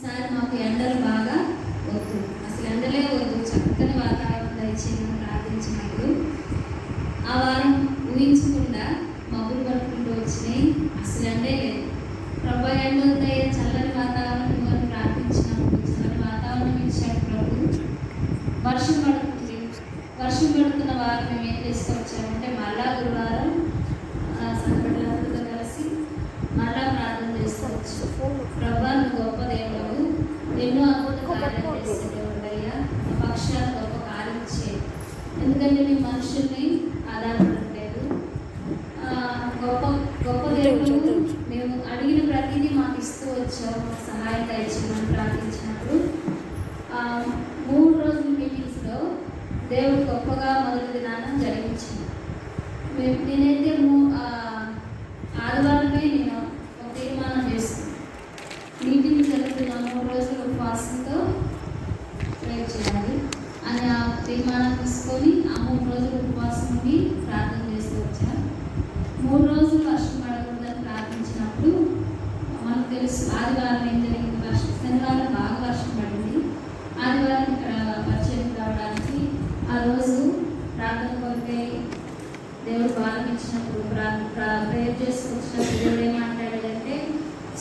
Sir మాకు ఎండలు బాగా వద్దు. అసలు ఎండలే వద్దు. చక్కని వాతావరణం దయచేయమని ప్రార్థించినప్పుడు ఆ వారం ఊహించకుండా మబ్బులు పట్టుకుంటూ వచ్చినాయి. అసలు ఎండే లేదు. ప్రభా ఎండ ఉందయ్యే చల్లని వాతావరణం ఇవ్వని ప్రార్థించినప్పుడు చల్లని వాతావరణం ఇచ్చాడు ప్రభు. వర్షం పడుతుంది. వర్షం పడుతున్న వారం మేము ఏం చేసుకోవచ్చామంటే మళ్ళా గురువారం ఆ, సంఘటనలతో కలిసి మళ్ళా ప్రార్థన చేసుకోవచ్చు ప్రభా నువ్వు గొప్ప దేవుడు ఎన్నో అద్భుత కార్యాలు చేసే దేవుడు అయ్యా మా పక్షాన గొప్ప కార్యం చేయి ఎందుకంటే నీ మనుషుల్ని ఆధారపడట్లేదు. ఆ, గొప్ప గొప్ప దేవుడు మేము అడిగిన ప్రతిదీ మాకు ఇస్తూ వచ్చావు సహాయం దయచేయమని ప్రార్థించినప్పుడు. మూడు రోజుల మీటింగ్స్లో దేవుడు గొప్పగా మొదటి దినాన్ని జరిగించింది. మేము- నేనైతే మూ- ఆదివారమే నేను ఒక తీర్మానం చేసుకున్నాను. మీటింగ్ జరుగుతున్న మూడు రోజులు ఉపవాసంతో ప్రేర్ చేయాలి అని ఆ తీర్మానం తీసుకొని ఆ మూడు రోజులు ఉపవాసం ఉండి ప్రార్థన చేస్తూ వచ్చారు. మూడు రోజులు వర్షం పడకూడదని ప్రార్థించినప్పుడు మనకు తెలుసు ఆదివారం ఏం జరిగింది వర్షం. శనివారం బాగా వర్షం పడింది. ఆదివారం ఇక్కడ పరిచయం రావడానికి ఆ రోజు ప్రార్థన కొరకై దేవుడు భారం ఇచ్చినప్పుడు ప్రేయర్ చేసుకొచ్చినప్పుడు దేవుడు ఏమంటాడంటే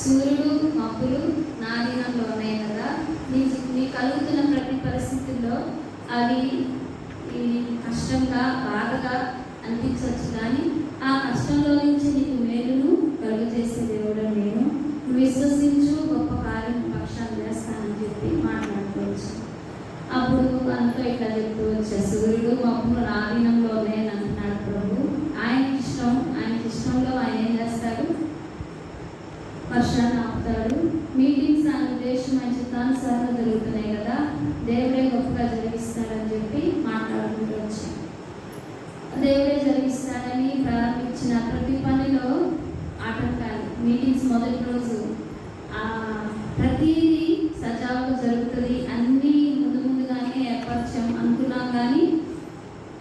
సూర్యుడు మబ్బులు నాదీనంలో ఉన్నాయి కదా. నీ నీ కలుగుతున్న ప్రతి పరిస్థితుల్లో అవి ఈ కష్టంగా బాధగా అనిపించవచ్చు. కానీ ఆ కష్టంలో నుంచి నీకు మేలును కలుగు చేసే దేవుడు నేను. నువ్వు విశ్వసించు గొప్ప కార్యం పక్షాన్ని చేస్తానని చెప్పి మాట్లాడుకోవచ్చు. అప్పుడు అంతా ఇట్లా చెప్తూ వచ్చే సూర్యుడు మబ్బులు ఆధీనంలో లేని అంటున్నాడు ప్రభు. ఆయన ఇష్టం ఆయన ఇష్టంలో ఆయన ఏం చేస్తాడు? వర్షాన్ని ఆపుతాడు. మీటింగ్స్ ఆయన ఉద్దేశం మంచి తాను సరఫరా జరుగుతున్నాయి కదా. దేవుడు గొప్పగా జరిగిస్తాడని చెప్పి మాట్లాడుకుంటూ వచ్చాం దేవుడే జరిగిస్తాడని ప్రారంభించిన ప్రతి పనిలో ఆటంకాలు మీటింగ్స్ మొదటి రోజు ప్రతిదీ సజావుగా జరుగుతుంది. అన్నీ ముందు ముందుగానే ఏర్పరచాం అనుకున్నాం కానీ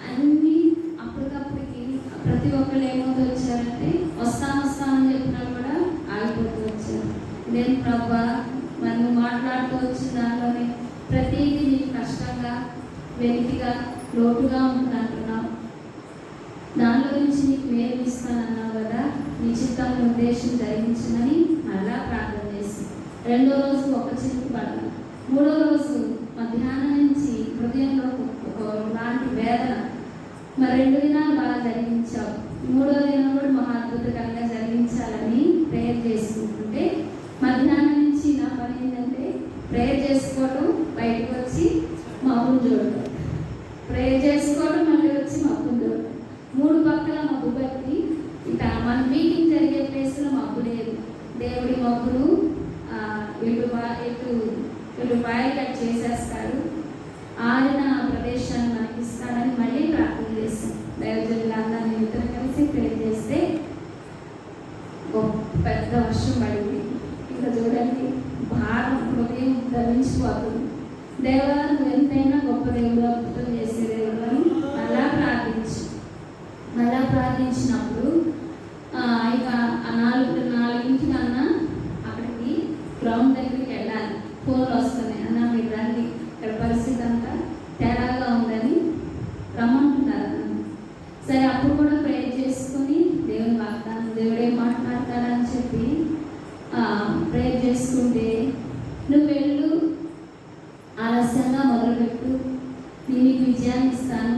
అన్నీ అప్పటికప్పటికి ప్రతి ఒక్కళ్ళు ఏమవుతూ వచ్చారంటే వస్తాం వస్తాం అని చెప్పినా కూడా ఆగిపోతూ వచ్చారు. నేను ప్రభా మరి మాట్లాడుతూ వచ్చిన దానిలోనే ప్రతిదీ నీకు కష్టంగా వెలితిగా లోటుగా ఉంటున్నాను అంటున్నావు దానిలో నుంచి నీకు మేలు ఇస్తానన్నావు కదా నీ చిత్తాన్ని ఉద్దేశం జరిగించమని మళ్ళా ప్రార్థన చేసి రెండో రోజు ఒక చిలుకు పడ్డ మూడో రోజు మధ్యాహ్నం నుంచి హృదయంలో ఒక లాంటి వేదన. మరి రెండు దినాలు బాగా జరిగించావు. మూడో దినం కూడా మహా అద్భుతకరంగా జరిగించాలని ప్రేయర్ చేసుకుంటుంటే మధ్యాహ్నం నుంచి నా పని ఏంటంటే ప్రేయర్ చేసుకోవడం బయటకు వచ్చి మబ్బును చూడటం. ప్రేయర్ చేసుకోవడం మళ్ళీ వచ్చి మబ్బును చూడటం మూడు పక్కల మబ్బు పెట్టి ఇక మన మీటింగ్ జరిగే ప్లేస్లో మబ్బు లేదు దేవుడి మొక్కును ఇటు ఇటు ఇటు బాయ్ చేసేస్తారు. ఆయన ఆరిన ప్రదేశాన్ని మనకి ఇస్తాడని మళ్ళీ ప్రార్థన చేస్తాం. దైవజనులందరినీ ఇద్దరు కలిసి ప్రేర్ చేస్తే గొప్ప పెద్ద వర్షం పడింది. ఇంకా చూడండి భారం హృదయం ధరించిపోతుంది దేవాలను ఎంతైనా గొప్ప దేవుడు అద్భుతం చేసే దేవుడు అలా ప్రార్థించి. అలా ప్రార్థించినప్పుడు ఆ, ఇక ఆ నాలుగు నాలుగింటికన్నా అక్కడికి గ్రౌండ్ దగ్గరికి వెళ్ళాలి ఫోన్లు వస్తున్నాయి అన్న మీరు రండి ఇక్కడ పరిస్థితి అంతా తేడాగా ఉందని రమ్మంటున్నారు నన్ను. సరే అప్పుడు కూడా ప్రేర్ చేసుకొని దేవుని వాగ్దానం దేవుడే మాట్లాడతాడని చెప్పి ప్రేర్ చేసుకుంటే నువ్వు వెళ్ళు ఆలస్యంగా మొదలుపెట్టు నేను నీకు ఇస్తాను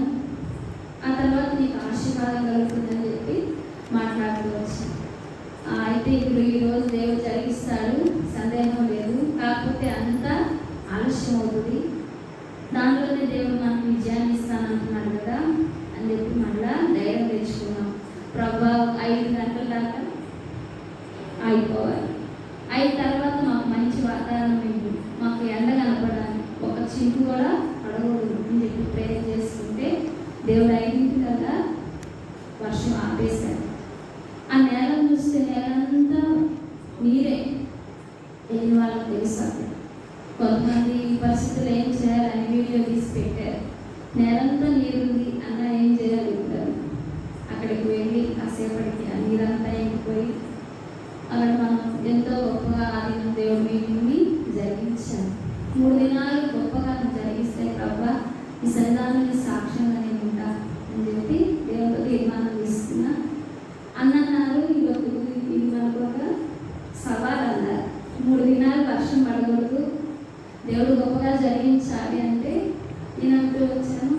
ఆ తర్వాత నీకు ఆశీర్వాదం కలుగుతుందని చెప్పి మాట్లాడుతూ వచ్చాను అయితే ఇప్పుడు ఈరోజు దేవుడు జరిగిస్తాడు. సందేహం లేదు. కాకపోతే అంతా ఆలస్యం అవుతుంది. దానిలోనే దేవుడు మనకు విజయాన్ని ఇస్తానంటున్నాడు కదా అని చెప్పి మళ్ళా ధైర్యం తెచ్చుకున్నాం ప్రభా ఐదు గంటల దాకా అయిపోవాలి అయిన తర్వాత మాకు మంచి వాతావరణం ఏంటి మాకు ఎండ కనపడాలి ఒక చింపు కూడా పడకూడదు అని చెప్పి ప్రేయర్ చేసుకుంటే దేవుడు ఐదింటి కదా? వర్షం ఆపేశాడు. ఆ నేలను చూస్తే నేలంతా నీరే. ఏం వాళ్ళకి తెలుసు? కొంతమంది ఈ పరిస్థితులు ఏం చేయాలని వీడియో తీసి పెట్టారు. నేలంతా నీరుంది అన్న ఏం చేయాలి అక్కడికి వెళ్ళి కాసేపటికి ఆ నీరంతా ఎండిపోయి అక్కడ మనం ఎంతో గొప్పగా ఆదిన దేవుడి మీటింగ్ని జరిగించాం మూడు దినాలు గొప్పగా జరిగిస్తే ప్రభా ఈ సన్నిధానాన్ని సాక్ష్యంగా అని చెప్పి దేవుడితో తీర్మానం తీసుకున్నా అన్నన్నారు ఈరోజు ఇది మనకు ఒక సవాల్ అన్నారు మూడు దినాలు వర్షం పడకూడదు. దేవుడు గొప్పగా జరిగించాలి అంటే నేను అంటూ వచ్చాను.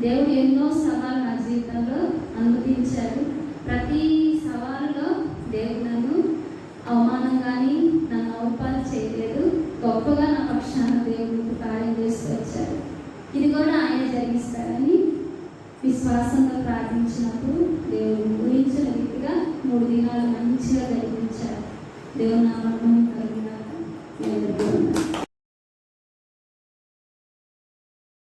దేవుడు ఎన్నో సవాళ్ళు నా జీవితంలో అనుమతించాడు ప్రతి సవాలులో దేవుడు నన్ను అవమానం కానీ నన్ను అవపాలు చేయలేదు. గొప్పగా నా పక్షాన దేవుడు కార్యం చేస్తూ వచ్చాడు. ఇది కూడా ఆయన జరిగిస్తాడని విశ్వాసంతో ప్రార్థించినప్పుడు దేవుడు ఊహించిన రీతిగా మూడు దినాలు మంచిగా జరిగించాడు. దేవుడు